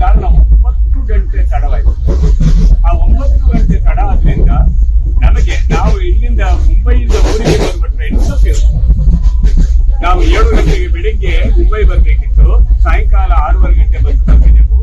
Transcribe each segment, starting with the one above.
ಕಾರಣ ಒಂಬತ್ತು ಗಂಟೆ ತಡವಾಯಿತು. ಆ ಒಂಬತ್ತು ಗಂಟೆ ತಡ ಆದ್ರಿಂದ ನಮಗೆ ನಾವು ಇಲ್ಲಿಂದ ಮುಂಬೈಯಿಂದ ಊರಿಗೆ ಬರುವ ಟ್ರೈನ್ ತಪ್ಪಿರುತ್ತೆ ನಾವು ಏಳು ಗಂಟೆಗೆ ಬೆಳಿಗ್ಗೆ ಮುಂಬೈ ಬರ್ಬೇಕಿತ್ತು. ಸಾಯಂಕಾಲ ಆರೂವರೆ ಗಂಟೆ ಬಂದು ತಲುಪಿದೆವು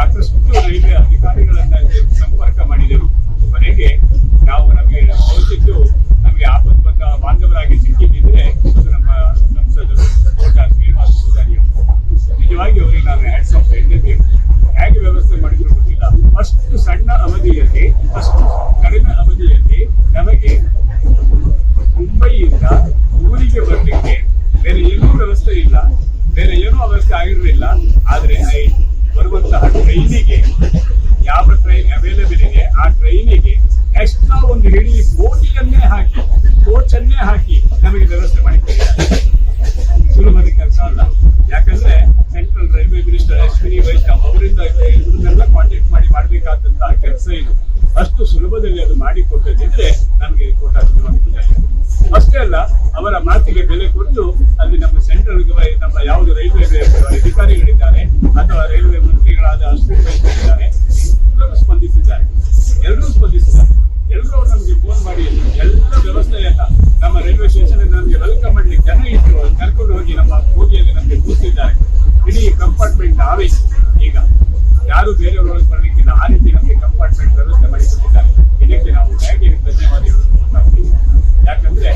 ಸಾಕಷ್ಟು ರೈಲ್ವೆ ಅಧಿಕಾರಿಗಳನ್ನ ಸಂಪರ್ಕ ಮಾಡಿದೆವು ಕೊನೆಗೆ ನಾವು ನಮಗೆ ತೋರಿಸಿದ್ದು ನಮಗೆ ಆಪತ್ತು ಬಂದ ಬಾಂಧವರಾಗಿ ಸಿಕ್ಕಿದ್ದಿದ್ರೆ ಅದು ನಮ್ಮ ಸಂಸದರು, ಕೋಟ ಶ್ರೀನಿವಾಸ ಪೂಜಾರಿ. ನಿಜವಾಗಿ ಅವರಿಗೆ ನಾನು ಹ್ಯಾಟ್ಸ್ ಆಫ್ ಹೇಳಲೇಬೇಕು ಹೇಗೆ ವ್ಯವಸ್ಥೆ ಮಾಡಿದ್ರು ಗೊತ್ತಿಲ್ಲ. ಅಷ್ಟು ಸಣ್ಣ ಅವಧಿಯಲ್ಲಿ, ಅಷ್ಟು ಕಡಿಮೆ ಅವಧಿಯಲ್ಲಿ ನಮಗೆ ಮುಂಬೈಯಿಂದ ಊರಿಗೆ ಬರಲಿಕ್ಕೆ ಬೇರೆ ಏನೂ ವ್ಯವಸ್ಥೆ ಇಲ್ಲ. ಬೇರೆ ಏನೂ ವ್ಯವಸ್ಥೆ ಆಗಿರಲಿಲ್ಲ. ಆದರೆ ಈ ಬರುವಂತಹ ಟ್ರೈನಿಗೆ ಯಾವ ಟ್ರೈನ್ ಅವೈಲೇಬಲ್ ಇದೆ, ಆ ಟ್ರೈನಿಗೆ ಎಕ್ಸ್ಟ್ರಾ ಒಂದು ಹಿಡಿ ಬೋಟಿಯನ್ನೇ ಹಾಕಿ, ಕೋಚನ್ನೇ ಹಾಕಿ ನಮಗೆ ವ್ಯವಸ್ಥೆ ಮಾಡಿಕೊಟ್ಟಿದ್ದಾರೆ ಸುಲಭದ ಕೆಲಸ ಅಲ್ಲ. ಯಾಕಂದ್ರೆ central railway minister Ashwini Vaishnaw ಅವರಿಂದ ಇದನ್ನೆಲ್ಲ ಕಾಂಟ್ಯಾಕ್ಟ್ ಮಾಡಿ ಮಾಡಬೇಕಾದಂತಹ ಕೆಲಸ ಇದು. ಅಷ್ಟು ಸುಲಭದಲ್ಲಿ ಅದು ಮಾಡಿಕೊಟ್ಟದಿದ್ರೆ ನಮಗೆ ಕೋಟ. ಅಷ್ಟೇ ಅಲ್ಲ, ಅವರ ಮಾತಿಗೆ ಬೆಲೆ ಕೊಟ್ಟು ಅಲ್ಲಿ ನಮ್ಮ ಸೆಂಟ್ರಲ್ ನಮ್ಮ ಯಾವುದು ರೈಲ್ವೆ ಅಧಿಕಾರಿಗಳಿದ್ದಾರೆ, ಅಥವಾ ರೈಲ್ವೆ ಮಂತ್ರಿಗಳಾದ ರೈಲ್ವೆ ನಮಗೆ ವೆಲ್ಕಮ್ ಮಾಡಲಿ ಜನ ಇದ್ರು. ಕರ್ಕೊಂಡು ಹೋಗಿ ನಮ್ಮ ಬೋಗಿಯಲ್ಲಿ ನಮಗೆ ಕೂತಿದ್ದಾರೆ. ಇಡೀ ಕಂಪಾರ್ಟ್ಮೆಂಟ್ ಆವೇಶ ಈಗ ಯಾರು ಬೇರೆಯವರು ಒಳಗೆ ಬರಲಿಕ್ಕಿಲ್ಲ. ಆ ರೀತಿ ನಮಗೆ ಕಂಪಾರ್ಟ್ಮೆಂಟ್ ವ್ಯವಸ್ಥೆ ಮಾಡಿಕೊಟ್ಟಿದ್ದಾರೆ. ಇದಕ್ಕೆ ನಾವು ಹೇಗೆ ಧನ್ಯವಾದ ಯಾಕಂದ್ರೆ,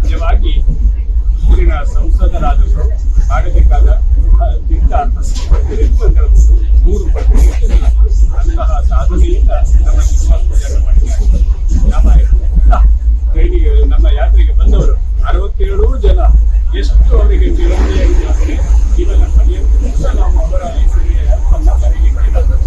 ನಿಜವಾಗಿ ಊರಿನ ಸಂಸದರಾದವರು ಮಾಡಬೇಕಾದ ಮೂರು ಪಟ್ಟು ಅಂತಹ ಸಾಧನೆಯಿಂದ ನಮಗೆ